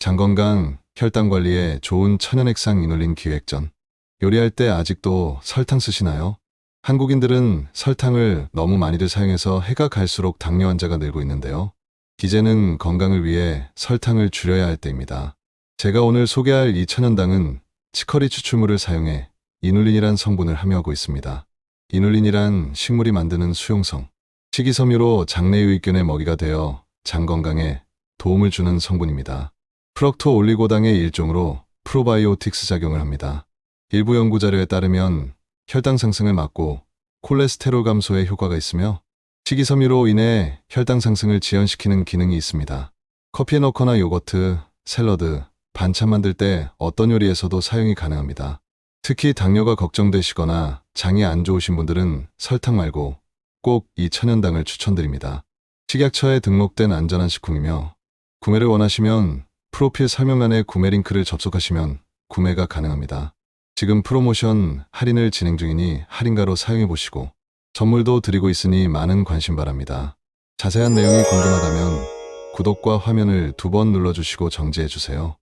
장건강, 혈당 관리에 좋은 천연액상 이눌린 기획전. 요리할 때 아직도 설탕 쓰시나요? 한국인들은 설탕을 너무 많이들 사용해서 해가 갈수록 당뇨 환자가 늘고 있는데요. 이제는 건강을 위해 설탕을 줄여야 할 때입니다. 제가 오늘 소개할 이 천연당은 치커리 추출물을 사용해 이눌린이란 성분을 함유하고 있습니다. 이눌린이란 식물이 만드는 수용성, 식이섬유로 장내 유익균의 먹이가 되어 장 건강에 도움을 주는 성분입니다. 프럭토 올리고당의 일종으로 프로바이오틱스 작용을 합니다. 일부 연구 자료에 따르면 혈당 상승을 막고 콜레스테롤 감소에 효과가 있으며 식이섬유로 인해 혈당 상승을 지연시키는 기능이 있습니다. 커피에 넣거나 요거트, 샐러드, 반찬 만들 때 어떤 요리에서도 사용이 가능합니다. 특히 당뇨가 걱정되시거나 장이 안 좋으신 분들은 설탕 말고 꼭 이 천연당을 추천드립니다. 식약처에 등록된 안전한 식품이며 구매를 원하시면 프로필 설명란에 구매 링크를 접속하시면 구매가 가능합니다. 지금 프로모션 할인을 진행 중이니 할인가로 사용해 보시고 선물도 드리고 있으니 많은 관심 바랍니다. 자세한 내용이 궁금하다면 구독과 화면을 두 번 눌러주시고 정지해 주세요.